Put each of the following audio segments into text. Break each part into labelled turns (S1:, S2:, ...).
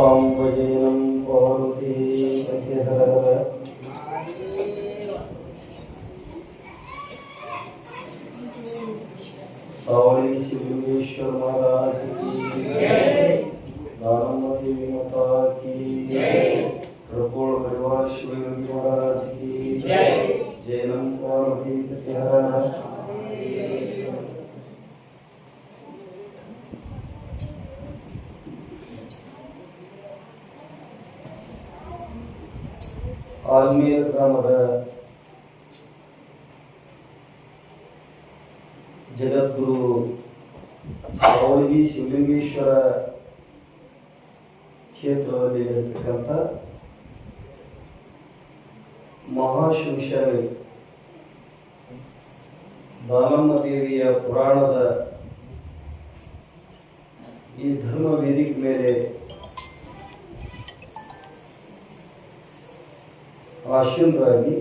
S1: स्वाम्बजीनं पौरुति प्रत्येकदः सौरी सिद्धेश्वर महाराज की नानमती माता की प्रकोल परिवार शिव महाराज की जय। जयनम और भी ಆಲ್ಮೀರ್ ಗ್ರಾಮದ ಜಗದ್ಗುರು ಸಾವಳಗಿ ಶಿವಲಿಂಗೇಶ್ವರ ಕ್ಷೇತ್ರದಲ್ಲಿ ಇರತಕ್ಕಂಥ ಮಹಾಶಿವಶಾಲಿ ದಾನಮ್ಮ ದೇವಿಯ ಪುರಾಣದ ಈ ಧರ್ಮ ವೇದಿಕೆ ಮೇಲೆ ಆಶೀನರಾಗಿ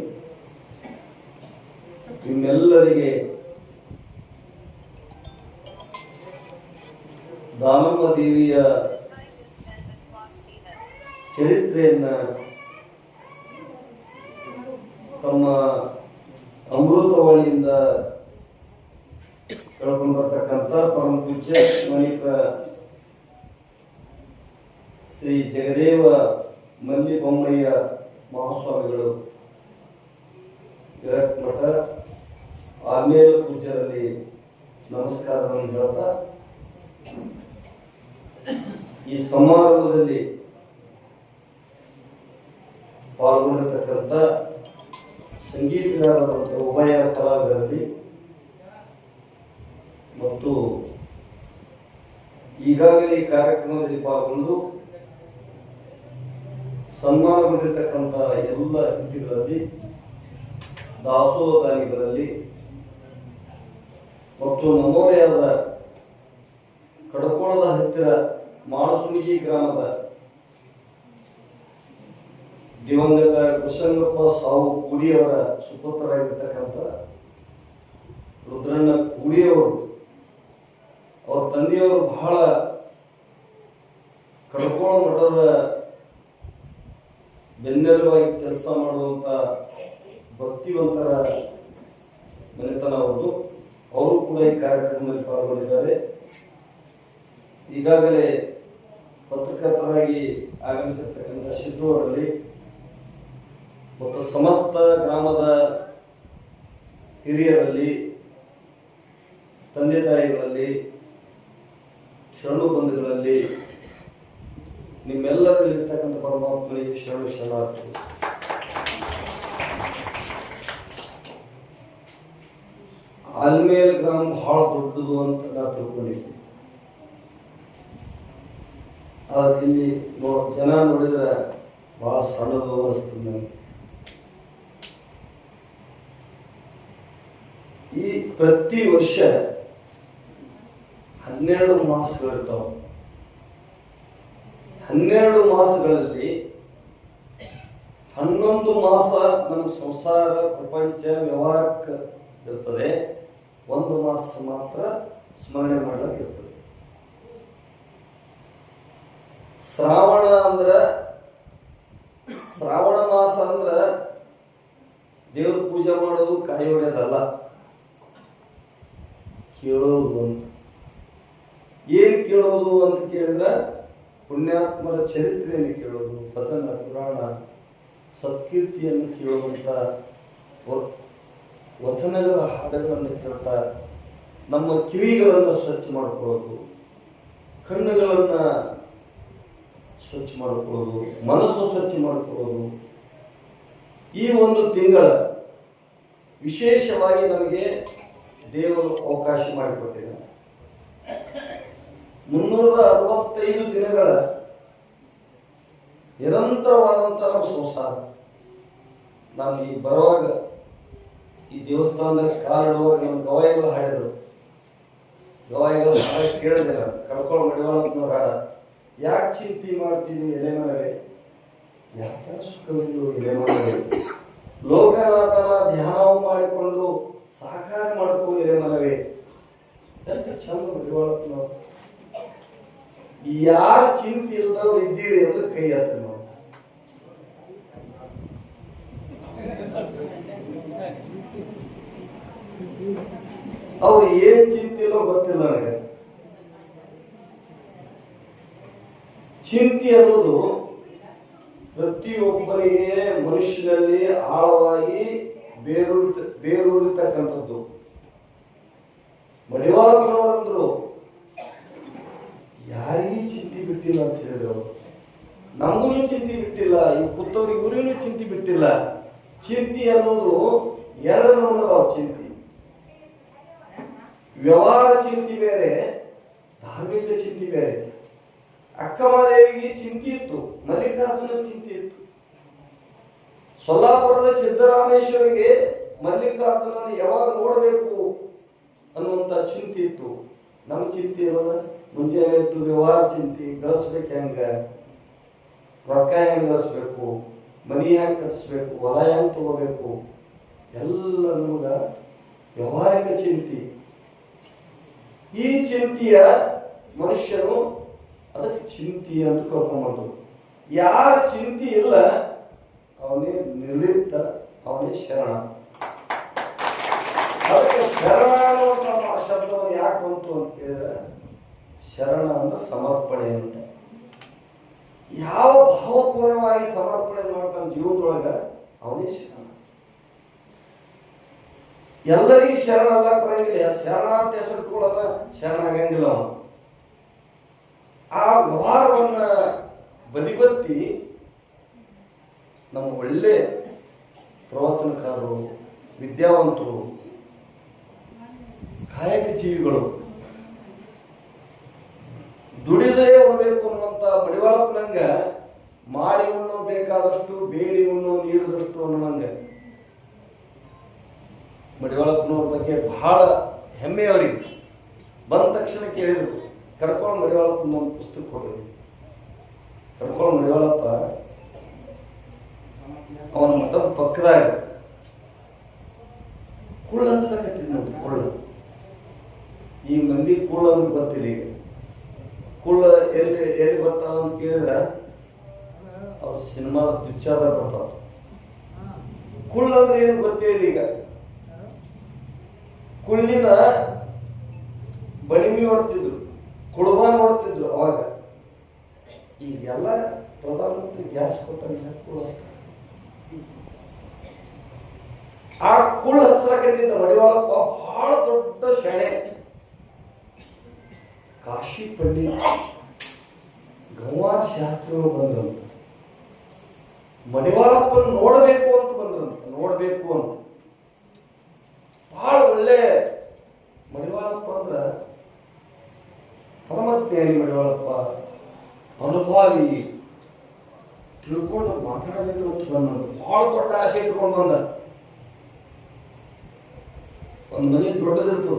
S1: ನಿಮ್ಮೆಲ್ಲರಿಗೆ ದಾನಮ್ಮ ದೇವಿಯ ಚರಿತ್ರೆಯನ್ನ ತಮ್ಮ ಅಮೃತವಾಣಿಯಿಂದ ಕೇಳ್ಕೊಂಡಿರ್ತಕ್ಕಂಥ ಪರಮ ಪೂಜ್ಯ ಮಲ್ಲಿಕ ಶ್ರೀ ಜಗದೇವ ಮಲ್ಲಿ ಬೊಮ್ಮಯ್ಯ ಮಹಾಸ್ವಾಮಿಗಳು. ಜಗತ್ ಮಠ, ಆಮೇಲೆ ಪೂಜೆಯಲ್ಲಿ ನಮಸ್ಕಾರವನ್ನು ಹೇಳ್ತಾ, ಈ ಸಮಾರಂಭದಲ್ಲಿ ಪಾಲ್ಗೊಂಡಿರ್ತಕ್ಕಂಥ ಸಂಗೀತಗಾರರಾದಂಥ ಉಭಯ ಕಲಾವಿದರಲ್ಲಿ ಮತ್ತು ಈಗಾಗಲೇ ಕಾರ್ಯಕ್ರಮದಲ್ಲಿ ಪಾಲ್ಗೊಂಡು ಸನ್ಮಾನಗೊಂಡಿರ್ತಕ್ಕಂಥ ಎಲ್ಲ ಅತಿಥಿಗಳಲ್ಲಿ ದಾಸೋಹದಾನಿಗಳಲ್ಲಿ ಮತ್ತು ನಮ್ಮವರೇ ಆದ ಕಡಕೋಳದ ಹತ್ತಿರ ಮಾಳಸುಣಿಗಿ ಗ್ರಾಮದ ದಿವಂಗತ ಕುಶಂಗಪ್ಪ ಸಾವು ಕೂಡಿಯವರ ಸುಪುತ್ರರಾಗಿರ್ತಕ್ಕಂಥ ರುದ್ರಣ್ಣ ಕೂಡಿಯವರು, ಅವ್ರ ತಂದೆಯವರು ಬಹಳ ಕಡಕೋಳ ಮಠದ ಬೆನ್ನೆಲುಬಾಗಿ ಕೆಲಸ ಮಾಡುವಂತ ಭಕ್ತಿವಂತರ ಮನೆತನ ಅವರು ಅವರು ಕೂಡ ಈ ಕಾರ್ಯಕ್ರಮದಲ್ಲಿ ಪಾಲ್ಗೊಂಡಿದ್ದಾರೆ. ಈಗಾಗಲೇ ಪತ್ರಕರ್ತರಾಗಿ ಆಗಮಿಸಿರ್ತಕ್ಕಂಥ ಸಿದ್ದು ಅವರಲ್ಲಿ ಮತ್ತು ಸಮಸ್ತ ಗ್ರಾಮದ ಹಿರಿಯರಲ್ಲಿ, ತಂದೆ ತಾಯಿಗಳಲ್ಲಿ, ಶರಣು ಬಂಧುಗಳಲ್ಲಿ ನಿಮ್ಮೆಲ್ಲರಲ್ಲಿ ಇರ್ತಕ್ಕಂಥ ಪರಮಾತ್ಮನಿಗೆ ಶರಣ ಶರಣಾರ್ಥಿ. ಆಲ್ಮೇಲ್ ಗ್ರಾಮ ಬಹಳ ದೊಡ್ಡದು ಅಂತ ನಾ ತಿಳ್ಕೊಂಡಿದ್ದೆ ಆದ್ರೆ ಇಲ್ಲಿ ಜನ ನೋಡಿದ್ರೆ ಬಹಳ ಸಣ್ಣದು ಅನಿಸ್ತದೆ ನನಗೆ. ಈ ಪ್ರತಿ ವರ್ಷ ಹನ್ನೆರಡು ಮಾಸಗಳಿರ್ತಾವ. ಹನ್ನೆರಡು ಮಾಸಗಳಲ್ಲಿ ಹನ್ನೊಂದು ಮಾಸ ನಮಗೆ ಸಂಸಾರ, ಪ್ರಪಂಚ, ವ್ಯವಹಾರಕ್ಕೆ ಇರ್ತದೆ. ಒಂದು ಮಾಸ ಮಾತ್ರ ಸ್ಮರಣೆ ಮಾಡಲಿಕ್ಕೆ ಇರ್ತದೆ. ಶ್ರಾವಣ ಅಂದ್ರ, ಶ್ರಾವಣ ಮಾಸ ಅಂದ್ರ ದೇವ್ರ ಪೂಜೆ ಮಾಡೋದು ಕಾಯಿ ಹೊಡೆಯೋದಲ್ಲ ಕೇಳೋದು ಅಂತ ಏನು ಕೇಳೋದು ಅಂತ ಕೇಳಿದ್ರೆ ಪುಣ್ಯಾತ್ಮರ ಚರಿತ್ರೆಯನ್ನು ಕೇಳೋದು ವಚನ ಪುರಾಣ, ಸತ್ಕೀರ್ತಿಯನ್ನು ಕೇಳುವಂತ ವ- ವಚನಗಳ ಹಾಡುಗಳನ್ನು ಕೇಳ್ತಾ ನಮ್ಮ ಕಿವಿಗಳನ್ನು ಸ್ವಚ್ಛ ಮಾಡಿಕೊಳ್ಳೋದು, ಕಣ್ಣುಗಳನ್ನು ಸ್ವಚ್ಛ ಮಾಡಿಕೊಳ್ಳೋದು, ಮನಸ್ಸು ಸ್ವಚ್ಛ ಮಾಡಿಕೊಳ್ಳೋದು. ಈ ಒಂದು ತಿಂಗಳ ವಿಶೇಷವಾಗಿ ನಮಗೆ ದೇವರು ಅವಕಾಶ ಮಾಡಿಕೊಟ್ಟಿದ್ದಾನೆ ಮುನ್ನೂರ ಅರವತ್ತೈದು ದಿನಗಳ ನಿರಂತರವಾದಂತಹ ಸಂಸಾರ. ನಾನು ಈ ಬರುವಾಗ ಈ ದೇವಸ್ಥಾನದಲ್ಲಿ ಕಾಲಿಡುವಾಗ ನಮ್ಮ ಗವಾಯಿಗಳು ಹಾಡಿದರು. ಗವಾಯಿಗಳು ಹಾಡ ಕೇಳಿದೆ ನಾನು ಕಳ್ಕೊಳ್ಳೋ ಮಡಿವಾಳ ಹಾಡ ಯಾಕೆ ಚಿಂತೆ ಮಾಡ್ತೀನಿ ಎಲೆ ಮನವೇ ಯಾಕೆ ಸುಖವಿದ್ದು ಎಲೆ ಮನವೇ ಲೋಕನಾಥನ ಧ್ಯಾನವು ಮಾಡಿಕೊಂಡು ಸಾಕಾರ ಮಾಡಿಕೊಂಡು ಎಲೆ ಮನವೇ ಎಂತ ಚಂದ ಮಡಿವಾಳಪ್ಪನವರು ಯಾರು ಚಿಂತೆ ಇಲ್ಲದವ್ರು ಇದ್ದೀರಿ ಅಂದ್ರೆ ಕೈ ಎತ್ತ ನಾವು ಅವ್ರು ಏನ್ ಚಿಂತೆ ಇಲ್ಲೋ ಗೊತ್ತಿಲ್ಲ ನನಗೆ. ಚಿಂತೆ ಅನ್ನೋದು ಪ್ರತಿಯೊಬ್ಬರಿಗೆ ಮನುಷ್ಯನಲ್ಲಿ ಆಳವಾಗಿ ಬೇರೂರಿತ, ಬೇರೂರಿತಕ್ಕಂಥದ್ದು. ಮಡಿವಾಳಪ್ಪನವರಂದ್ರು ಯಾರಿಗೂ ಚಿಂತೆ ಬಿಟ್ಟಿಲ್ಲ ಅಂತ ಹೇಳಿದ್ರು? ನಮಗೂ ಚಿಂತೆ ಬಿಟ್ಟಿಲ್ಲ ಈ ಕುತ್ತವ್ರಿಗೆ ಇವ್ರಿಗೂ ಚಿಂತೆ ಬಿಟ್ಟಿಲ್ಲ. ಚಿಂತೆ ಅನ್ನೋದು ಎರಡು ನಮೂನದಾವ ಚಿಂತೆ. ವ್ಯವಹಾರ ಚಿಂತೆ ಬೇರೆ, ಧಾರ್ಮಿಕ ಚಿಂತೆ ಬೇರೆ. ಅಕ್ಕಮಹಾದೇವಿಗೆ ಚಿಂತೆ ಇತ್ತು, ಮಲ್ಲಿಕಾರ್ಜುನ ಚಿಂತೆ ಇತ್ತು. ಸೊಲ್ಲಾಪುರದ ಸಿದ್ದರಾಮೇಶ್ವರಿಗೆ ಮಲ್ಲಿಕಾರ್ಜುನನ ಯಾವಾಗ ನೋಡಬೇಕು ಅನ್ನುವಂಥ ಚಿಂತೆ ಇತ್ತು. ನಮ್ಮ ಚಿಂತೆ ಇರೋದ? ಮುಂಜಾನೆ ಎದ್ದು ವ್ಯವಹಾರ ಚಿಂತೆ, ಗಳಿಸ್ಬೇಕು ಹೆಂಗೆ? ರೊಕ್ಕ ಹೆಂಗೆ ಗಳಿಸ್ಬೇಕು? ಮನಿ ಹೆಂಗ್ ಕಟ್ಟಿಸ್ಬೇಕು? ಹೊಲ ಹೆಂಗ್ ತಗೋಬೇಕು? ಎಲ್ಲ ನಮಗ ವ್ಯವಹಾರಿಕ ಚಿಂತೆ. ಈ ಚಿಂತೆಯ ಮನುಷ್ಯನು ಅದಕ್ಕೆ ಚಿಂತೆ ಅಂತ ಕರ್ಕೊಂಬಂದು ಯಾರ ಚಿಂತೆ ಇಲ್ಲ, ಅವನೇ ನಿರ್ಲಿಪ್ತ, ಅವನೇ ಶರಣ. ಅದಕ್ಕೆ ಶರಣ ಅನ್ನುವಂಥ ಆ ಶಬ್ದವನ್ನು ಯಾಕೆ ಬಂತು ಅಂತ ಕೇಳಿದ್ರೆ ಶರಣ ಅಂದ್ರೆ ಸಮರ್ಪಣೆ ಅಂತ ಯಾವ ಭಾವಪೂರ್ಣವಾಗಿ ಸಮರ್ಪಣೆ ಮಾಡ್ತಾನೆ ಜೀವನದೊಳಗ? ಅವನೇ ಶರಣ. ಎಲ್ಲರಿಗೂ ಶರಣ ಅಲ್ಲ ಬರಂಗಿಲ್ಲ ಶರಣ ಅಂತ ಹೆಸರು ಇಟ್ಕೊಳ್ಳೋದ ಶರಣ ಆಗಂಗಿಲ್ಲ ಅವನು. ಆ ವ್ಯವಹಾರವನ್ನ ಬದಿಗೊತ್ತಿ ನಮ್ಮ ಒಳ್ಳೆ ಪ್ರವಚನಕಾರರು, ವಿದ್ಯಾವಂತರು, ಕಾಯಕ ಜೀವಿಗಳು ದುಡಿದೇ ಉಣಬೇಕು ಅನ್ನುವಂಥ ಬಡಿವಾಳಪ್ಪನಂಗ ಮಾಡಿ ಉಣ್ಣು ಬೇಕಾದಷ್ಟು, ಬೇಡಿ ಉಣ್ಣು ನೀಡಿದಷ್ಟು ಅನ್ನೋಂಗೆ ಮಡಿವಾಳಪ್ಪನವ್ರ ಬಗ್ಗೆ ಬಹಳ ಹೆಮ್ಮೆ ಬಂದ ತಕ್ಷಣ ಕೇಳಿದ್ರು, ಕರ್ಕೊಂಡು ಮಡಿವಾಳಪ್ಪನ ಒಂದು ಪುಸ್ತಕ ಕೊಡ್ರಿ. ಕರ್ಕೊಂಡು ಮಡಿವಾಳಪ್ಪ ಅವನ ಮಠದ ಪಕ್ಕದಾಗ ಕುಳ್ಳ ಹಚ್ಚಲಕತ್ತಿದ್ ನೋಡಿ ಕುಳ್ಳ. ಈ ಮಂದಿ ಕುಳ್ಳ ಬರ್ತಿಲ್ಲ ಈಗ ಕುಳ್ಳ ಎಲ್ಲಿ ಎಲ್ಲಿ ಬರ್ತಾವ ಅಂತ ಕೇಳಿದ್ರೆ, ಅವ್ರ ಸಿನಿಮಾದ ಪಿಕ್ಚರ್ ಬರ್ತಾವ. ಕುಳ್ಳ ಅಂದ್ರೆ ಏನು ಗೊತ್ತೇ ಇಲ್ಲ ಈಗ. ಕುಳ್ಳಿನ ಬಡಿಮಿ ಹೊಡ್ತಿದ್ರು ಕುಡುಬ ನೋಡ್ತಿದ್ರು ಅವಾಗ. ಈಗೆಲ್ಲ ಪ್ರಧಾನಮಂತ್ರಿ ಗ್ಯಾಸ್ ಕೊಟ್ಟಾಗ ಕುಳ್ಳ. ಆ ಕುಳ್ಳ ಹಚ್ಚಲಾಕತ್ತಿದ್ದ ಮಡಿವಾಳಪ್ಪ ಬಹಳ ದೊಡ್ಡ ಶಣೆ ಕಾಶಿ ಪಂಡಿತ್ ಗಂವಾರ ಶಾಸ್ತ್ರಿಗಳು ಬಂದ್ರಂತ ಮಡಿವಾಳಪ್ಪನ ನೋಡಬೇಕು ಅಂತ ಬಂದ್ರಂತ ನೋಡಬೇಕು ಅಂತ. ಬಹಳ ಒಳ್ಳೆ ಮಡಿವಾಳಪ್ಪ ಅಂದ್ರ ಪರಮಜ್ಞಾನಿ ಮಡಿವಾಳಪ್ಪ. ಅನುಭಾವಿ. ತಿಳ್ಕೊಂಡು ಮಾತಾಡಬೇಕು ಅಂತ ಬಂದ ಬಹಳ ದೊಡ್ಡ ಆಸೆ ಇಟ್ಕೊಂಡು ಬಂದ. ಒಂದ್ ಮನೆ ದೊಡ್ಡದಿರ್ತದೆ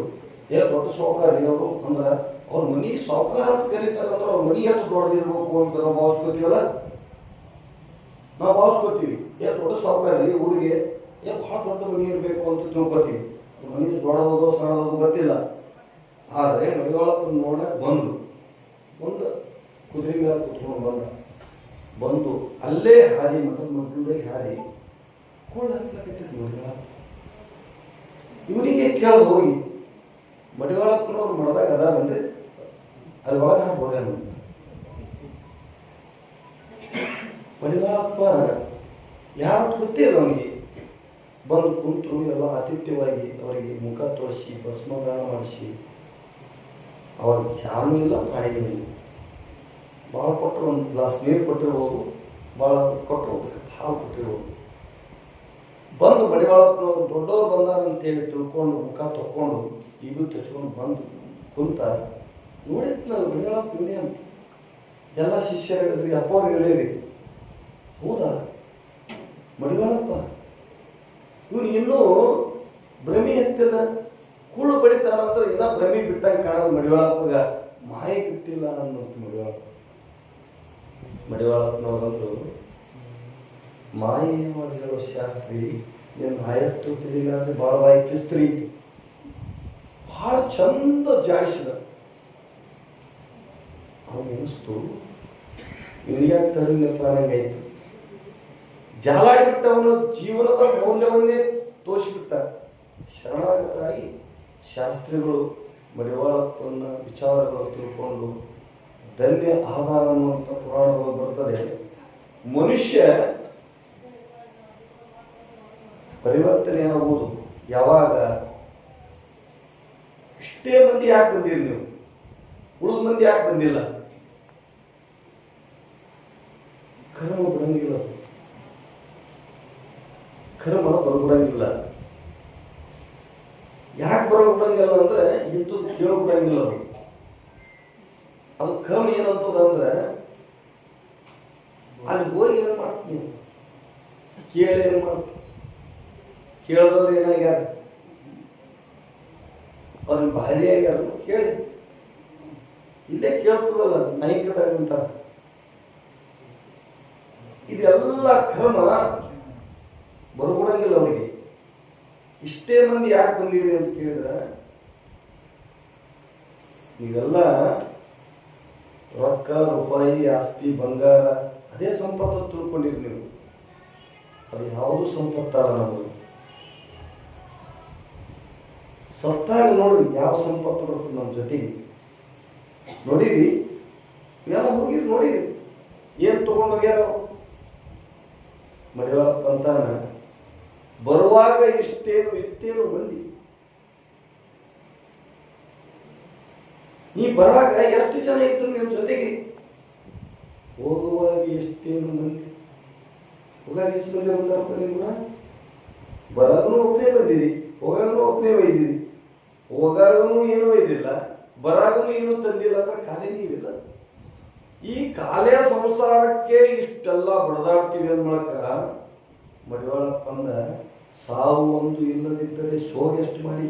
S1: ಏ, ದೊಡ್ಡ ಸೋಕಾರಿ ಅವರು ಅಂದ್ರ ಅವ್ರ ಮನಿ ಸಾವುಕಾರ ಅಂತ ಕರೀತಾರ ಅಂದ್ರೆ ಅವ್ರ ಮನಿ ಎಷ್ಟು ದೊಡ್ಡದಿರ್ಬೇಕು ಅಂತ ನಾವು ಭಾವಿಸ್ಕೋತೀವಲ್ಲ? ನಾವು ಭಾವಿಸ್ಕೊತೀವಿ. ಏ, ದೊಡ್ಡ ಸಾವುಕಾರ ಊರಿಗೆ. ಏ, ಭಾಳ ದೊಡ್ಡ ಮನಿ ಇರಬೇಕು ಅಂತ ತಿಳ್ಕೊತೀವಿ. ಮನಿ ದೊಡ್ಡದೋ ಸಣ್ಣದೋ ಗೊತ್ತಿಲ್ಲ. ಆದರೆ ಮನೆಯೊಳಗೆ ನೋಡಕ್ಕೆ ಬಂದು, ಒಂದು ಕುದುರೆ ಮೇಲೆ ಕುತ್ಕೊಂಡು ಬಂದ. ಬಂದು ಅಲ್ಲೇ ಹಾದಿ ಮತ್ತು ಮಕ್ಕಳದಾಗ ಹಾದಿ. ಮಡಿವಾಳಪ್ಪ ಇವರಿಗೆ ಕೇಳೋದು ಹೋಗಿ ಮಡಿವಾಳಪ್ಪನವ್ರು ಅದ ಅದಾರನ್ರಿ ಅಲ್ಲಿ ಒಳಗೆ ಹಾಕ್ಬೋದೇನು ಮಡಿವಾಳಪ್ಪ ಯಾರು ಗೊತ್ತಿಲ್ಲ ಅವನಿಗೆ. ಬಂದು ಕುಂತರು, ಎಲ್ಲ ಆತಿಥ್ಯವಾಗಿ ಅವರಿಗೆ ಮುಖ ತೋರಿಸಿ ಭಸ್ಮದಾನ ಮಾಡಿಸಿ. ಅವಾಗ ಚಾನು ಇಲ್ಲ ಪಾಯಿನೂ ಇಲ್ಲ. ಭಾಳ ಕೊಟ್ಟರು ಒಂದು ಗ್ಲಾಸ್ ನೀರು ಕೊಟ್ಟಿರ್ಬೋದು ಭಾಳ ಕೊಟ್ಟರು ಹಾಲು ಕೊಟ್ಟಿರ್ಬೋದು. ಬಂದು ಮಡಿವಾಳಪ್ಪನವ್ರು ದೊಡ್ಡವ್ರು ಬಂದಾರ ಅಂತೇಳಿ ತಿಳ್ಕೊಂಡು ಮುಖ ತಕ್ಕೊಂಡು ಈಗೂ ತೆಚ್ಕೊಂಡು ಬಂದು ಕುಂತ ನೋಡಿತ್ತು ನಾನು ಮಡಿವಾಳಪ್ಪ ಇವನೇ ಅಂತ. ಎಲ್ಲ ಶಿಷ್ಯರು ಹೇಳಿದ್ರಿ ಅಪ್ಪವ್ರು ಹೇಳಿರಿ. ಹೌದಾ? ಮಡಿವಾಳಪ್ಪ? ಇವನು ಇನ್ನೂ ಭ್ರಮಿ ಎತ್ತದ ಕುಳ್ಳು ಬಡಿತಾನಂದ್ರೆ ಇನ್ನ ಭ್ರಮಿ ಬಿಟ್ಟಂಗೆ ಕಾಣೋದು ಮಡಿವಾಳಪ್ಪಗ. ಮಾಯ ಬಿಟ್ಟಿಲ್ಲ ಅನ್ನೋದು ಮಡಿವಾಳಪ್ಪ. ಮಡಿವಾಳಪ್ಪನವರಂದ್ರು ಮಾಯೆ ಮಾಡಿ ಹೇಳೋ ಶಾಸ್ತ್ರಿ ಏನು ಆಯತ್ತು ತಿಳಿಗಾದ್ರೆ ಭಾಳ ವಾಯ್ಕಿಸ್ತ್ರಿ ಭಾಳ ಚಂದ ಜಾಡಿಸಿದ. ಅವ್ನು ಎನಿಸ್ತು ಇವನಿಗ್ಯಾಕೆ ತಡೆದಿಲ್ಲಪ್ಪ ನಂಗಾಯ್ತು ಜಾಲಾಡಿಬಿಟ್ಟವನು ಜೀವನದ ಮೌಲ್ಯವನ್ನೇ ತೋರಿಸಿಬಿಟ್ಟ. ಶರಣಾಗತರಾಗಿ ಶಾಸ್ತ್ರಿಗಳು ಮಡಿವಾಳಪ್ಪನ ವಿಚಾರಗಳು ತಿಳ್ಕೊಂಡು ಧನ್ಯ ಆಧಾರ ಅನ್ನುವಂಥ ಪುರಾಣಗಳು ಬರ್ತದೆ. ಮನುಷ್ಯ ಪರಿವರ್ತನೆ ಆಗುವುದು ಯಾವಾಗ ಇಷ್ಟೇ ಮಂದಿ ಯಾಕೆ ಬಂದಿರಿ ನೀವು? ಉಳಿದ ಮಂದಿ ಯಾಕೆ ಬಂದಿಲ್ಲ? ಕರ್ಮ ಬರಂಗಿಲ್ಲ. ಕರ್ಮ ಬರಬಿಡಂಗಿಲ್ಲ. ಯಾಕೆ ಬರಬಿಡಂಗಿಲ್ಲ ಅಂದ್ರೆ ಇಂಥದ್ದು ಕೇಳಬಿಡಂಗಿಲ್ಲ ಅದು ಅದು ಕರ್ಮ ಏನಂತದ ಅಂದ್ರೆ ಅಲ್ಲಿ ಹೋಗಿ ಏನು ಮಾಡ್ತೀನಿ ಕೇಳಿ ಏನು ಮಾಡ್ತೀನಿ ಕೇಳಿದವ್ರು ಏನಾಗ್ಯಾರ ಅವ್ರಿಗೆ ಭಾರಿ ಆಗ್ಯಾರ ಕೇಳಿ ಇಲ್ಲೇ ಕೇಳ್ತದಲ್ಲ ನೈಕದಾಗ ಅಂತ ಇದೆಲ್ಲ ಕರ್ಮ ಬರ್ಕೊಡಂಗಿಲ್ಲ ಅವರಿಗೆ ಇಷ್ಟೇ ಮಂದಿ ಯಾಕೆ ಬಂದಿರಿ ಅಂತ ಕೇಳಿದ್ರೆ, ಈಗೆಲ್ಲ ರೊಕ್ಕ, ರೂಪಾಯಿ, ಆಸ್ತಿ, ಬಂಗಾರ, ಅದೇ ಸಂಪತ್ತು ತಿಳ್ಕೊಂಡಿರಿ ನೀವು. ಅದು ಯಾವುದು ಸಂಪತ್ತಲ್ಲ ನಮಗೆ ಸತ್ತಾಗ ನೋಡ್ರಿ ಯಾವ ಸಂಪತ್ತು ಬರ್ತದೆ ನಮ್ಮ ಜೊತೆಗೆ. ನೋಡಿರಿ ಎಲ್ಲ ಹೋಗಿರಿ ನೋಡಿರಿ. ಏನು ತೊಗೊಂಡೋಗ್ಯಾರ. ಮಡಿವಾಳಪ್ಪ ಅಂತಾನ ಬರುವಾಗ ಇಷ್ಟೇನು ಇತ್ತೇನು ಬಂದಿ ನೀ ಬರುವಾಗ ಎಷ್ಟು ಜನ ಇದ್ರು ನಿಮ್ಮ ಜೊತೆಗೆ? ಹೋಗುವಾಗ ಎಷ್ಟೇನು ಬಂದಿ ಹೋಗಾಗ ಎಷ್ಟು ಮಂದಿ ಬಂದಾರಪ್ಪ ನಿಮ್ಮ ಬರೋದನ್ನು ಒಬ್ಬನೇ ಬಂದಿರಿ ಹೋಗಾಗೂ ಒಬ್ಬನೇ ಒಯ್ದಿರಿ. ಹೋಗಾಗೂ ಏನು ಒಯ್ದಿಲ್ಲ ಬರಾಗೂ ಏನು ತಂದಿಲ್ಲ ಅಂದ್ರೆ ಖಾಲಿ ನೀವಿಲ್ಲ. ಈ ಕಾಲೇ ಸಂಸಾರಕ್ಕೆ ಇಷ್ಟೆಲ್ಲ ಬಡದಾಡ್ತೀವಿ ಅಂದ ಮೂಲಕ ಮಡಿವಾಳಪ್ಪಂದ ಸಾವು ಒಂದು ಇಲ್ಲದಿದ್ದರೆ ಸೋಗ ಎಷ್ಟು ಮಾಡಿ.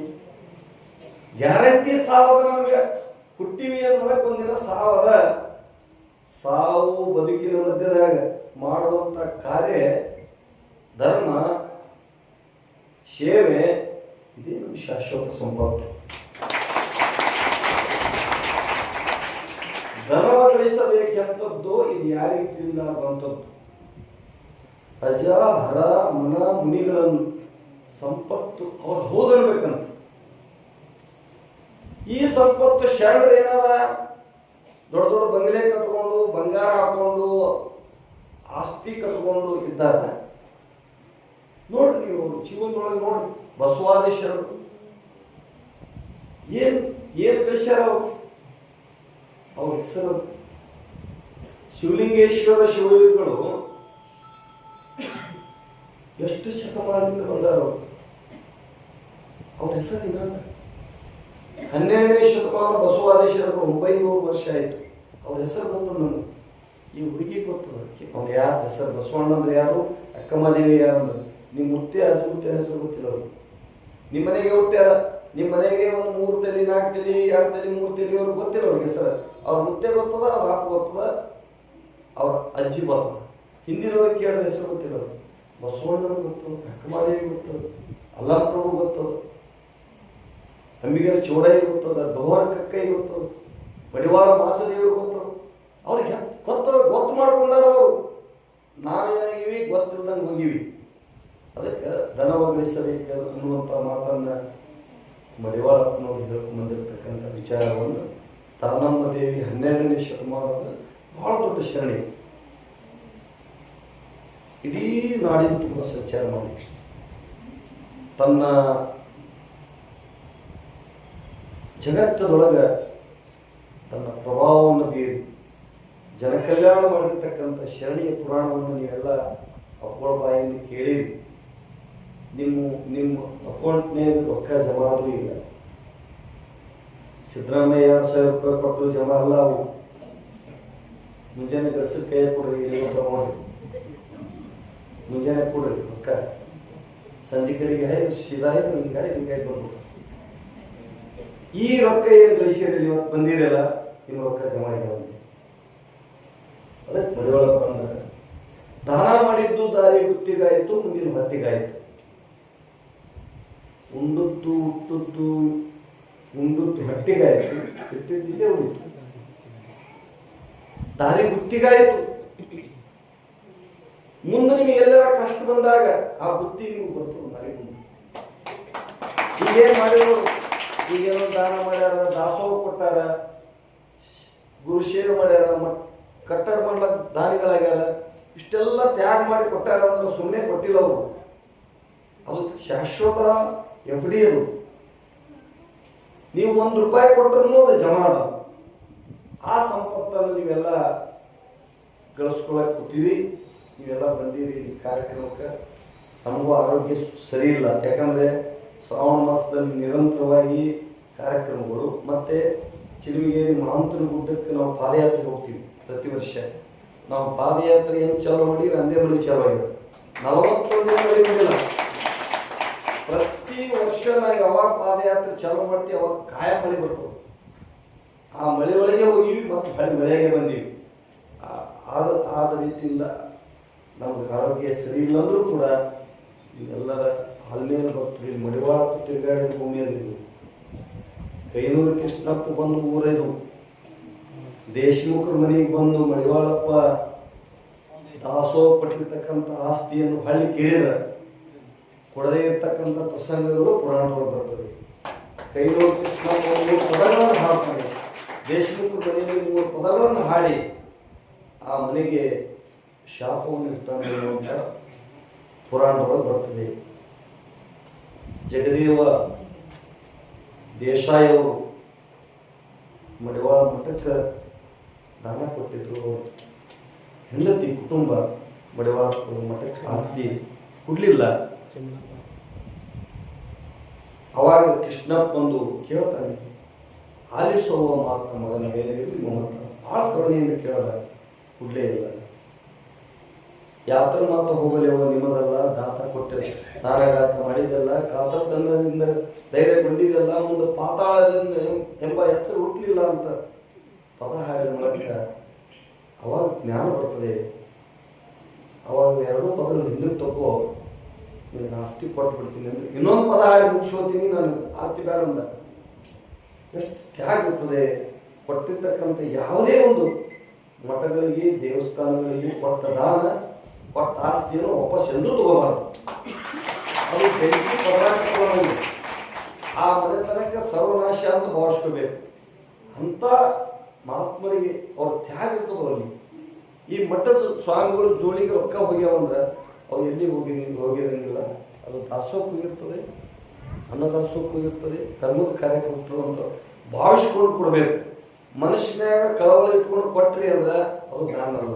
S1: ಗ್ಯಾರಂಟಿ ಸಾವದ ನಮಗೆ. ಹುಟ್ಟಿವಿ ಅನ್ನೋದಕ್ಕೆ ಒಂದಿನ ಸಾವದ. ಸಾವು ಬದುಕಿನ ಮಧ್ಯದಾಗ ಮಾಡುವಂಥ ಕಾರ್ಯ ಧರ್ಮ, ಸೇವೆ ಇದೇ ನಮ್ಮ ಶಾಶ್ವತ ಸಂಪತ್ತು ಧನವ ಕಳಿಸಬೇಕೆಂಥದ್ದು ಇದು ಯಾರಿಗೆ ತಿಳಿಲಾರ್ದಂಥದ್ದು ಅಜ ಹರ, ಮನ, ಮುನಿಗಳನ್ನು ಸಂಪತ್ತು ಅವ್ರು ಹೋದರ್ಬೇಕಂತ ಈ ಸಂಪತ್ತು ಶರಣರು ಏನದ? ದೊಡ್ಡ ದೊಡ್ಡ ಬಂಗಲೆ ಕಟ್ಕೊಂಡು, ಬಂಗಾರ ಹಾಕೊಂಡು, ಆಸ್ತಿ ಕಟ್ಕೊಂಡು ಇದ್ದಾರೆ. ನೋಡ್ರಿ ನೀವು ಜೀವನದೊಳಗೆ ನೋಡ್ರಿ ಬಸವಾದಿ ಶರಣರು. ಏನ್ ಏನ್ ಗಳಿಸ್ಯಾರ ಅವ್ರು? ಅವ್ರ ಹೆಸರು? ಶಿವಲಿಂಗೇಶ್ವರ ಶಿವಯೋಗಿಗಳು ಎಷ್ಟು ಶತಮಾನದಿಂದ ಬಂದಾರೋ ಅವರು ಅವ್ರ ಹೆಸರು ಇಲ್ಲ ಹನ್ನೆರಡನೇ ಶತಮಾನ ಬಸವಾದೇಶ್ವರರು ಒಂಬೈನೂರು ವರ್ಷ ಆಯಿತು. ಅವ್ರ ಹೆಸರು ಬಂತು ನನಗೆ ಈ ಹುಡುಗಿ ಗೊತ್ತದ ಅವ್ನು ಯಾರು? ಹೆಸರು ಬಸವಣ್ಣ ಅಂದ್ರೆ ಯಾರು? ಅಕ್ಕಮ್ಮದೇವಿ ಯಾರು ಅಂದ್ರೆ? ನಿಮ್ಮ ಮುತ್ತೆ ಅಜ್ಜ ಮುತ್ತೆ ಹೆಸರು ಗೊತ್ತಿಲ್ಲ ಅವರು ನಿಮ್ಮ ಮನೆಗೆ ಹುಟ್ಟ್ಯಾರ ನಿಮ್ಮ ಮನೆಗೆ ಒಂದು ಮೂರು ತಲೆ ನಾಲ್ಕು ತಲೆ ಎರಡು ತಲೆ ಮೂರು ತಲೆ ಅವ್ರಿಗೆ ಗೊತ್ತಿಲ್ಲ ಅವ್ರಿಗೆ ಹೆಸರು. ಅವ್ರ ಮುತ್ತೆ ಗೊತ್ತದ ಅವ್ರ ಅಪ್ಪ ಗೊತ್ತದ ಅವ್ರ ಅಜ್ಜಿ ಬರ್ತದ. ಹಿಂದಿನವ್ರಿಗೆ ಕೇಳಿದ ಹೆಸರು ಗೊತ್ತಿಲ್ಲ ಅವ್ರು ಬಸವಣ್ಣನ ಗೊತ್ತು ಕಕ್ಕಮಾದೇವಿ ಗೊತ್ತು, ಅಲ್ಲಪ್ರಭು ಗೊತ್ತು, ಅಂಬಿಗರ ಚೌಡಯ್ಯ ಗೊತ್ತದ ಡೋಹರ ಕಕ್ಕೈ ಗೊತ್ತು ಮಡಿವಾಳ ಮಾಚದೇವಿ ಗೊತ್ತು. ಅವ್ರಿಗೆ ಗೊತ್ತದ ಗೊತ್ತು ಮಾಡ್ಕೊಂಡಾರ ಅವರು. ನಾವೇನಾಗಿವಿ ಗೊತ್ತಿಲ್ಲದಂಗೆ ಹೋಗಿವಿ. ಅದಕ್ಕೆ ದನ ಒಗ್ಗಿಸಬೇಕು ಅನ್ನುವಂಥ ಮಾತನ್ನು ಮಡಿವಾಳಪ್ಪನವರು ಹೇಳ್ಕೊಂಡ್ಬಂದಿರತಕ್ಕಂಥ ವಿಚಾರವನ್ನು ತಾನಮ್ಮ ದೇವಿ ಹನ್ನೆರಡನೇ ಶತಮಾನದ ಭಾಳ ದೊಡ್ಡ ಶರಣಿ. ಇಡೀ ನಾಡಿನ ತುಂಬ ಸಂಚಾರ ಮಾಡಿ. ತನ್ನ ಜಗತ್ತದೊಳಗೆ ತನ್ನ ಪ್ರಭಾವವನ್ನು ಬೀರಿ, ಜನಕಲ್ಯಾಣ ಮಾಡಿರ್ತಕ್ಕಂಥ ಶರಣಿಯ ಪುರಾಣವನ್ನು ನೀವೆಲ್ಲ ಬಾಯಿಂದ ಕೇಳಿರಿ. ನಿಮ್ಮ ನಿಮ್ಮ ಅಕೌಂಟ್ನಾಗ ರೊಕ್ಕ ಜಮಾ ಇಲ್ಲ. ಸಿದ್ದರಾಮಯ್ಯ ಸಾವಿರ ರೂಪಾಯಿ ಕೊಟ್ಟು ಜಮಾ ಅಲ್ಲ ಅವು. ಮುಂಜಾನೆ ಗಡ್ಸಕ್ಕೆ ಕೊಡ್ರಿ ತಗೊಂಡ್ರಿ ಮುಂಜಾನೆ ಕೊಡ್ರಿ ರೊಕ್ಕ ಸಂಜೆ ಕಡೆಗೆ ಹಾಯ್ದು ಸೀದಾ ಹಾಯ್ದು ಬರ್ಬೋದು ಈ ರೊಕ್ಕ ಏನು ಗಳಿಸಿರಲಿ ಇವತ್ತು ಬಂದಿರಲ್ಲ ನಿಮ್ಮ ರೊಕ್ಕ ಜಮಾ ಇಲ್ಲ ಅದಕ್ಕೆ ಮಡಿಯೊಳಗೆ ಅಂದ್ರೆ, ದಾನ ಮಾಡಿದ್ದು ದಾರಿ ಗುತ್ತಿಗಾಯಿತು ಮುಂದಿನ ಹತ್ತಿಗಾಯಿತು ಉಂಡುತ್ತು ಹುಟ್ಟುತ್ತು ಉಂಡುತ್ತು ಹೊಟ್ಟಿಗಾಯಿತು ಇಟ್ಟಿದ್ದಿದ್ದೇ ಉಳಿತು ದಾರಿ ಗುತ್ತಿಗಾಯಿತು ಮುಂದೆ ನಿಮಗೆ ಎಲ್ಲರ ಕಷ್ಟ ಬಂದಾಗ ಆ ಬುದ್ಧಿ ನಿಮ್ಗೆ ಬರ್ತದೆ ಮುಂದೆ. ಈಗೇನು ಮಾಡಿದ್ರು? ಈಗೇನೋ ದಾನ ಮಾಡ್ಯಾರ, ದಾಸೋಹ ಕೊಟ್ಟಾರ, ಗುರು ಸೇವೆ ಮಾಡ್ಯಾರ ಕಟ್ಟಡ ಮಾಡ್ಲಕ್ಕ ದಾನಿಗಳಾಗ್ಯಾರ, ಇಷ್ಟೆಲ್ಲ ತ್ಯಾಗ ಮಾಡಿ ಕೊಟ್ಟಾರ ಅಂದ್ರೆ ಸುಮ್ಮನೆ ಕೊಟ್ಟಿಲ್ಲ ಅವರು. ಅದು ಶಾಶ್ವತ ಎಫ್ ಡಿ ಅದು. ನೀವು ಒಂದು ರೂಪಾಯಿ ಕೊಟ್ಟರು ಅದು ಜಮಾ ಆ ಸಂಪತ್ತನ್ನು ನೀವೆಲ್ಲ ಗಳಿಸ್ಕೊಳಕ್ ಕೂತೀರಿ. ನೀವೆಲ್ಲ ಬಂದಿರಿ ಈ ಕಾರ್ಯಕ್ರಮಕ್ಕೆ, ನಮಗೂ ಆರೋಗ್ಯ ಸರಿ ಇಲ್ಲ. ಯಾಕಂದ್ರೆ ಶ್ರಾವಣ ಮಾಸದಲ್ಲಿ ನಿರಂತರವಾಗಿ ಕಾರ್ಯಕ್ರಮಗಳು ಮತ್ತೆ ಚಿಲುಮಿಗೇರಿ ಮಹಾಂತರ ಗುಡ್ಡಕ್ಕೆ ನಾವು ಪಾದಯಾತ್ರೆಗೆ ಹೋಗ್ತೀವಿ ಪ್ರತಿ ವರ್ಷ. ನಾವು ಪಾದಯಾತ್ರೆ ಏನು ಚಾಲೂ ಮಾಡಿ ಅಂದೇ ಬಳಿ ಚಾಲೂ ಆಗಿದೆ. ನಲವತ್ತೊಂದು ಮಳೆ ಪ್ರತಿ ವರ್ಷ ನಾವು ಯಾವಾಗ ಪಾದಯಾತ್ರೆ ಚಾಲೂ ಮಾಡ್ತೀವಿ, ಅವಾಗ ಕಾಯ ಮಳೆ ಬರ್ತದೆ. ಆ ಮಳೆ ಒಳಗೆ ಹೋಗಿವಿ, ಮತ್ತು ಮಳೆಗೆ ಬಂದೀವಿ. ಆದ ಆದ ರೀತಿಯಿಂದ ನಮ್ಗೆ ಆರೋಗ್ಯ ಸರಿ ಇಲ್ಲ ಅಂದ್ರೂ ಕೂಡ ಇವೆಲ್ಲರ ಹಲ್ಮೇಲೆ ಭಕ್ತರು ಮಡಿವಾಳ ತಿರುಗಾಡಿದ ಭೂಮಿಯಲ್ಲಿ ಕೈನೂರು ಕೃಷ್ಣಪ್ಪ ಬಂದು ಊರೈದು. ದೇಶಮುಖರ ಮನೆಗೆ ಬಂದು ಮಡಿವಾಳಪ್ಪ ದಾಸೋ ಪಟ್ಟಿರ್ತಕ್ಕಂಥ ಆಸ್ತಿಯನ್ನು ಹಳ್ಳಿ ಕೇಳಿದ ಕೊಡದೇ ಇರ್ತಕ್ಕಂಥ ಪ್ರಸಂಗಗಳು ಪುರಾಣಗಳು ಬರ್ತದೆ ಕೈನೂರು ಕೃಷ್ಣಪ್ಪ ಮೂರು ಪದಗಳನ್ನು ಹಾಡ್ತಾರೆ ದೇಶಮುಖರ ಮನೆಯಲ್ಲಿ ಮೂರು ಪದಗಳನ್ನು ಹಾಡಿ ಆ ಮನೆಗೆ ಶಾಪವನ್ನು ಅನ್ನುವಂಥ ಪುರಾಣದೊಳಗೆ ಬರ್ತದೆ. ಜಗದೇವ ದೇಶಾಯವರು ಮಡಿವಾಳ ಮಠಕ್ಕೆ ದಾನ ಕೊಟ್ಟಿದ್ರು. ಹೆಂಡತಿ, ಕುಟುಂಬ ಮಡಿವಾಳ ಮಠಕ್ಕೆ ಆಸ್ತಿ ಕೊಡ್ಲಿಲ್ಲ. ಅವಾಗ ಕೃಷ್ಣಪ್ಪ ಬಂದು ಕೇಳ್ತಾನೆ, ಆಲಿಸುವ ಮಾತ್ರ ಮಗನ ಮೇಲೆ ಭಾಳ ಕರುಣೆಯಿಂದ ಕೇಳಲ್ಲ ಕೊಡ್ಲೇ ಇಲ್ಲ. ಯಾತ್ರ ಮಾತ್ರ ಹೋಗಲೇವ ನಿಮ್ಮದಲ್ಲ ದಾತ ಕೊಟ್ಟೆ ನಾರಾಗಾತ ಮಾಡಿದಲ್ಲ ಕಾತದಿಂದ ಧೈರ್ಯ ಬಂದಿದ್ದಲ್ಲ ಒಂದು ಪಾತಾಳದಿಂದ ಎಂಬ ಎಚ್ಚರ ಹುಟ್ಟಲಿಲ್ಲ ಅಂತ ಪದ ಹಾಡಿದ ಮಾಡಿದ ಅವಾಗ ಜ್ಞಾನ ಬರ್ತದೆ. ಅವಾಗ ಎರಡೂ ಪದಗಳು ಹಿಂದಕ್ಕೆ ತಗೋ. ನಿನಗೆ ಆಸ್ತಿ ಕೊಟ್ಟು ಬಿಡ್ತೀನಿ ಅಂದ್ರೆ ಇನ್ನೊಂದು ಪದ ಹಾಡಿ ಮುಗಿಸ್ಕೋತೀನಿ ನಾನು. ಆಸ್ತಿ ಬೇಡ ಅಂದ. ಎಷ್ಟು ತ್ಯಾಗ ಇರ್ತದೆ. ಕೊಟ್ಟಿರ್ತಕ್ಕಂಥ ಯಾವುದೇ ಒಂದು ಮಠಗಳಿಗೆ, ದೇವಸ್ಥಾನಗಳಿಗೆ ಕೊಟ್ಟ ದಾನ ಕೊಟ್ಟ ಆಸ್ತಿಯನ್ನು ವಾಪಸ್ ಎಂದೂ ತಗೋಬಾರದು ಅದು ಬೆಂಕಿ. ಆ ಮನೆತನಕ್ಕೆ ಸರ್ವನಾಶ ಅಂತ ಭಾವಿಸ್ಕೋಬೇಕು ಅಂತ ಮಹಾತ್ಮರಿಗೆ ಅವ್ರ ತ್ಯಾಗ ಇರ್ತದ ಅಲ್ಲಿ. ಈ ಮಠದ ಸ್ವಾಮಿಗಳು ಜೋಳಿಗೆ ರೊಕ್ಕ ಹೋಗ್ಯಾವಂದ್ರೆ ಅವ್ರು ಎಲ್ಲಿ ಹೋಗಿ ಹೋಗಿರಂಗಿಲ್ಲ ಅದು ದಾಸೋಹಕ್ಕೆ ಹೋಗಿರ್ತದೆ ಅನ್ನದಾಸೋಹಕ್ಕೆ ಹೋಗಿರ್ತದೆ ಧರ್ಮದ ಕಾರ್ಯಕ್ಕೆ ಅಂತ ಭಾವಿಸ್ಕೊಂಡು ಕೊಡಬೇಕು. ಮನುಷ್ಯನಾಗ ಕಳವಳ ಇಟ್ಕೊಂಡು ಕೊಟ್ರಿ ಅಂದ್ರೆ ಅದು ದಾನ ಅಲ್ಲ.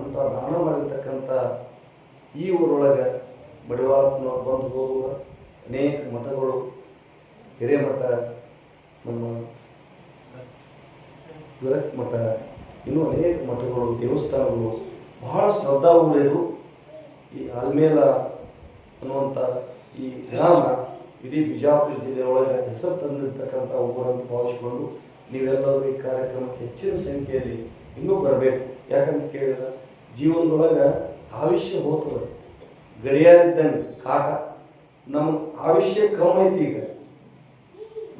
S1: ಅಂತ ದಾನ ಮಾಡಿರ್ತಕ್ಕಂಥ ಈ ಊರೊಳಗೆ ಬಡವಾಳಪ್ಪನವ್ರು ಬಂದು ಹೋಗುವ ಅನೇಕ ಮಠಗಳು ಹಿರೇಮಠ ನಮ್ಮ ವಿರಕ್ತ ಮಠ ಇನ್ನೂ ಅನೇಕ ಮಠಗಳು ದೇವಸ್ಥಾನಗಳು ಬಹಳ ಶ್ರದ್ಧಾ ಉಳಿದು ಈ ಆಲ್ಮೇಲ ಅನ್ನುವಂಥ ಈ ಗ್ರಾಮ ಇಡೀ ಬಿಜಾಪುರ ಜಿಲ್ಲೆಯೊಳಗೆ ಹೆಸರು ತಂದಿರ್ತಕ್ಕಂಥ ಒಬ್ಬರನ್ನು ಭಾವಿಸಿಕೊಂಡು ನೀವೆಲ್ಲರೂ ಈ ಕಾರ್ಯಕ್ರಮಕ್ಕೆ ಹೆಚ್ಚಿನ ಸಂಖ್ಯೆಯಲ್ಲಿ ಇನ್ನೂ ಬರಬೇಕು. ಯಾಕಂತ ಕೇಳಿದ್ರೆ ಜೀವನದೊಳಗೆ ಆವಿಷ್ಯ ಹೋಗ್ತದೆ. ಗಡಿಯಾರಿದ್ದಂಗೆ ಕಾಟ ನಮ್ಮ ಆವಿಷ್ಯ ಕಮ್ಮಿ ಐತಿ ಈಗ.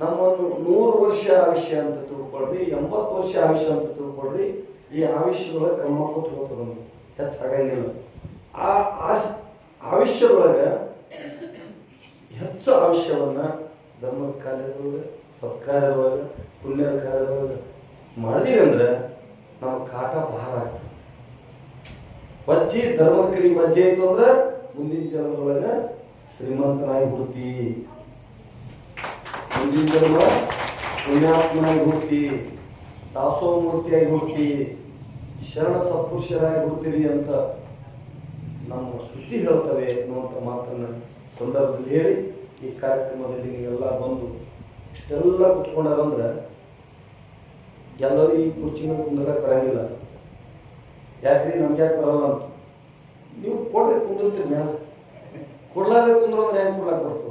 S1: ನಮ್ಮನ್ನು ನೂರು ವರ್ಷ ಆವಿಷ್ಯ ಅಂತ ತಿಳ್ಕೊಳ್ರಿ, ಎಂಬತ್ತು ವರ್ಷ ಆವಿಷ್ಯ ಅಂತ ತಿಳ್ಕೊಳ್ರಿ, ಈ ಆವಿಷ್ಯದೊಳಗೆ ಕಮ್ಮ ಕೊಟ್ಟು ಹೋಗ್ತದೆ ನಮ್ಗೆ. ಹೆಚ್ಚಾಗಂಗಿಲ್ಲ ಆ ಆಶ್, ಆವಿಷ್ಯದೊಳಗೆ ಹೆಚ್ಚು ಆವಿಷ್ಯವನ್ನು ಧರ್ಮದ ಕಾರ್ಯದೊಳಗೆ, ಸತ್ಕಾರ್ಯದೊಳಗೆ, ಪುಣ್ಯದ ಕಾರ್ಯದೊಳಗೆ ಮಾಡಿದೀವಿ ಅಂದ್ರೆ ನಮ್ಮ ಕಾಟ ಭಾರ ಆಗ್ತದೆ. ವಜ್ಜಿ, ಧರ್ಮದ ಕಡೆಗೆ ವಜ್ಜೆ ಆಯ್ತು ಅಂದ್ರೆ ಮುಂದಿನ ಜನ್ಮದೊಳಗ ಶ್ರೀಮಂತನಾಗಿ ಹುಡ್ತಿ ಮುಂದಿನ ಜನ್ಮ ಪುಣ್ಯಾತ್ಮನಾಗಿ ಹುಡ್ತಿ ದಾಸೋ ಮೂರ್ತಿಯಾಗಿ ಹುಡ್ತಿ ಶರಣ ಸಪುರುಷರಾಗಿ ಹುಡ್ತೀರಿ ಅಂತ ನಮ್ಮ ಸುದ್ದಿ ಹೇಳ್ತವೆ ಅನ್ನುವಂಥ ಮಾತನ್ನ ಸಂದರ್ಭದಲ್ಲಿ ಹೇಳಿ ಈ ಕಾರ್ಯಕ್ರಮದಲ್ಲಿ ನೀವೆಲ್ಲ ಬಂದು ಇಷ್ಟೆಲ್ಲ ಕುತ್ಕೊಂಡಾರಂದ್ರೆ ಎಲ್ಲರೂ ಈ ಕುರ್ಚಿನ ಕುಂದ್ರಕ್ಕೆ ಬರಂಗಿಲ್ಲ. ಯಾಕ್ರಿ ನಮ್ಗೆ ಯಾಕೆ ಬರಲ್ಲ ಅಂತ? ನೀವು ಕೊಡ್ರಿ, ಕುಂದಿರ್ತೀರಿ ಮೇಲೆ ಕೊಡ್ಲಾರ್ದೆ ಕುಂದ್ರು ಅಂದ್ರೆ ಹೆಂಗೆ ಕೊಡ್ಲಾಕ ಬರ್ತದೆ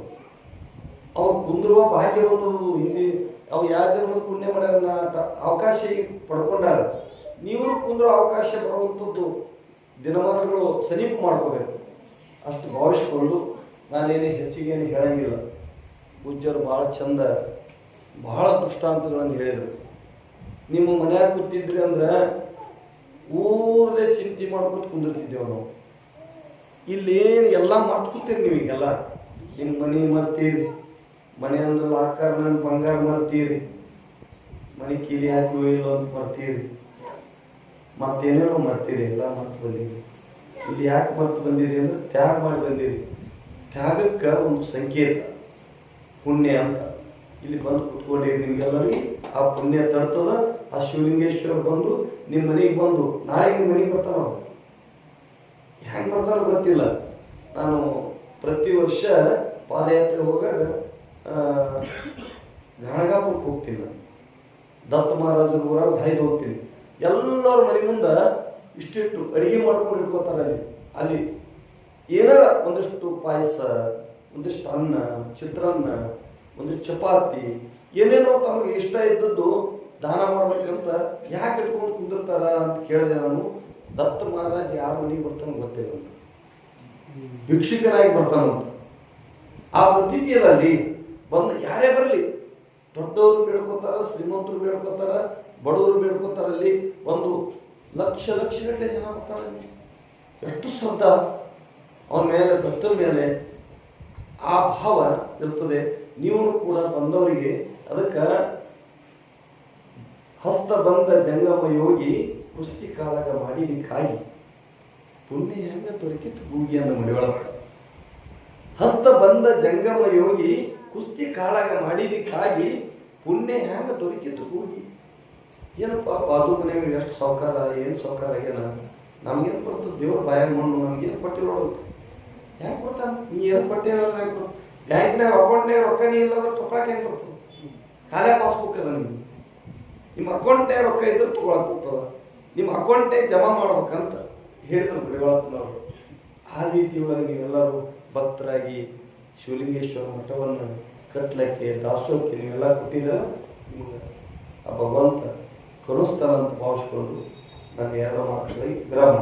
S1: ಅವ್ರು ಕುಂದ್ರುವ ಭಾಗ್ಯ ಹಿಂದಿ ಅವು ಯಾವ ಜನ ಪುಣ್ಯ ಮಾಡ್ಯಾರ ನಾ ತ- ಅವಕಾಶ ಈಗ ಪಡ್ಕೊಂಡಾರ. ನೀವು ಕುಂದ್ರೋ ಅವಕಾಶ ಬರುವಂಥದ್ದು ದಿನಮಾನಗಳು ಸಮೀಪ ಮಾಡ್ಕೋಬೇಕು. ಅಷ್ಟು ಭಾವಿಸ್ಕೊಂಡು ನಾನೇನು ಹೆಚ್ಚಿಗೆ ಏನು ಹೇಳಂಗಿಲ್ಲ. ಪೂಜ್ಯರು ಭಾಳ ಚಂದ ಬಹಳ ದೃಷ್ಟಾಂತಗಳನ್ನು ಹೇಳಿದರು. ನಿಮ್ಮ ಮನ್ಯಾಗ ಕೂತಿದ್ರಿ ಅಂದ್ರೆ ಊರದೇ ಚಿಂತೆ ಮಾಡ್ಕೊತ ಕುಂದಿರ್ತಿದ್ದೇವೆ ನಾವು ಇಲ್ಲೇನು ಎಲ್ಲ ಮರ್ತ್ಕೊತೀರಿ ನೀವೀಗೆಲ್ಲ ನಿಮ್ಮ ಮನೆ ಮರ್ತೀರಿ. ಮನೆ ಅಂದ್ರೆ ಆಕಾರ ನನ್ನ ಬಂಗಾರ ಮರ್ತೀರಿ. ಮನೆ ಕೀಲಿ ಹಾಕಿ ಇಲ್ಲೋ ಅಂತ ಮರ್ತೀರಿ. ಮತ್ತೇನೇನೋ ಮರ್ತೀರಿ ಎಲ್ಲ ಮರ್ತು ಬಂದೀರಿ. ಇಲ್ಲಿ ಯಾಕೆ ಮರ್ತು ಬಂದಿರಿ ಅಂದ್ರೆ ತ್ಯಾಗ ಮಾಡಿ ಬಂದಿರಿ. ತ್ಯಾಗಕ್ಕೆ ಒಂದು ಸಂಕೇತ, ಪುಣ್ಯ ಅಂತ. ಇಲ್ಲಿ ಬಂದು ಕುತ್ಕೊಂಡಿರಿ ನಿಮ್ಗೆಲ್ಲರಿಗೆ. ಆ ಪುಣ್ಯ ತಡ್ತದ ಆ ಶಿವಲಿಂಗೇಶ್ವರ ಬಂದು ನಿಮ್ಮ ಮನೆಗೆ ಬಂದು ನಾಳೆ ನಿಮ್ಮ ಮನೆಗೆ ಬರ್ತಾನ. ಹೆಂಗೆ ಬರ್ತಾರೋ ಗೊತ್ತಿಲ್ಲ. ನಾನು ಪ್ರತಿ ವರ್ಷ ಪಾದಯಾತ್ರೆ ಹೋಗಾಗ ಗಣಗಾಪುರಕ್ಕೆ ಹೋಗ್ತೀನಿ ನಾನು. ದತ್ತ ಮಹಾರಾಜರು ಊರಾಗ ಹಾಯ್ದು ಹೋಗ್ತೀನಿ. ಎಲ್ಲರ ಮನೆ ಮುಂದೆ ಇಷ್ಟಿಟ್ಟು ಅಡಿಗೆ ಮಾಡ್ಕೊಂಡು ಇಟ್ಕೋತಾರೆ ಅಲ್ಲಿ. ಅಲ್ಲಿ ಏನಾರ ಒಂದಿಷ್ಟು ಪಾಯಸ, ಒಂದಿಷ್ಟು ಅನ್ನ, ಚಿತ್ರಾನ್ನ, ಒಂದಿಷ್ಟು ಚಪಾತಿ, ಏನೇನೋ ತಮಗೆ ಇಷ್ಟ ಇದ್ದದ್ದು ದಾನ ಮಾಡ್ಬೇಕಂತ ಯಾಕೆ ಇಟ್ಕೊಂಡು ಕುಂದಿರ್ತಾರ ಅಂತ ಕೇಳಿದೆ ನಾನು. ದತ್ತ ಮಹಾರಾಜ್ ಯಾರ ಮನೆಗೆ ಬರ್ತಾನೆ ಗೊತ್ತಿಲ್ಲ ಅಂತ ಭಿಕ್ಷುಕರಾಗಿ ಬರ್ತಾನಂತ. ಆ ಅದ ಅಲ್ಲಿ ಬಂದು ಯಾರೇ ಬರಲಿ, ದೊಡ್ಡವರು ಬೇಡ್ಕೋತಾರ, ಶ್ರೀಮಂತರು ಬೇಡ್ಕೋತಾರ, ಬಡವರು ಬೇಡ್ಕೋತಾರ ಅಲ್ಲಿ ಒಂದು ಲಕ್ಷ ಲಕ್ಷ ಗಟ್ಟಲೆ ಜನ ಬರ್ತಾರೆ ಎಷ್ಟು ಶ್ರದ್ಧಾ. ಅವನ ಮೇಲೆ, ಭಕ್ತರ ಮೇಲೆ ಆ ಭಾವ ಇರ್ತದೆ. ನೀವು ಕೂಡ ಬಂದವರಿಗೆ ಅದಕ್ಕೆ ಹಸ್ತ ಬಂದ ಜಂಗಮ ಯೋಗಿ ಕುಸ್ತಿ ಕಾಳಗ ಮಾಡಿದಕ್ಕಾಗಿ ಪುಣ್ಯ ಹೆಂಗ ದೊರಕಿತ್ತು ಗೂಗಿ ಅಂದ ಮಡಿಯೊಳಗ ಹಸ್ತ ಬಂದ ಜಂಗಮ ಯೋಗಿ ಕುಸ್ತಿ ಕಾಳಗ ಮಾಡಿದಕ್ಕಾಗಿ ಪುಣ್ಯ ಹೆಂಗ ದೊರಕಿತ್ತು ಗೂಗಿ ಏನಪ್ಪ, ಬಾಜು ಮನೆಯ ಎಷ್ಟು ಸೌಕಾರ ಏನು ಸೌಕಾರ ಆಗ್ಯಾನ ನಮಗೇನು ಬರ್ತದೆ ದೇವ್ರ ಬಾಯ ಮಣ್ಣು ನಮಗೇನು ಕೊಟ್ಟಿಲ್ಲ ಹೆಂಗೆ ಕೊಡ್ತಾನ? ನೀ ಏನು ಕೊಟ್ಟಿಲ್ಲ ಬ್ಯಾಂಕ್ನಾಗ ಅಕೌಂಟ್ನಾಗ ರೊಕ್ಕ ನೀ ಇಲ್ಲ ಅಂದ್ರೆ ತೊಗೊಳಕ್ಕೆ ಹೆಂಗೆ ಕೊಡ್ತದೆ ಖಾಲಿ ಪಾಸ್ಬುಕ್ ಅದ ನಿಮ್ಗೆ ನಿಮ್ಮ ಅಕೌಂಟ್ ರೊಕ್ಕ ಇದ್ರೆ ತಗೊಳಕ್ ನಿಮ್ಮ ಅಕೌಂಟ್ನಾಗ ಜಮಾ ಮಾಡ್ಬೇಕಂತ ಹೇಳಿದ್ರು ಬಿಡುಗಳಪ್ಪನವರು ಆ ರೀತಿ ಒಳಗೆ ನೀವೆಲ್ಲರೂ ಭಕ್ತರಾಗಿ ಶಿವಲಿಂಗೇಶ್ವರ ಮಠವನ್ನು ಕಟ್ಲಕ್ಕೆ, ದಾಸೋಹಕ್ಕೆ ನೀವೆಲ್ಲ ಕೊಟ್ಟಿದ್ದೀರ? ನಿಮ್ಗೆ ಆ ಭಗವಂತ ಕರುಸ್ತಾನಂತ ಭಾವಿಸ್ಕೊಂಡು ನಾನು ಎರಡು ಮಾತುಗಳಿಗೆ ವಿರಾಮ.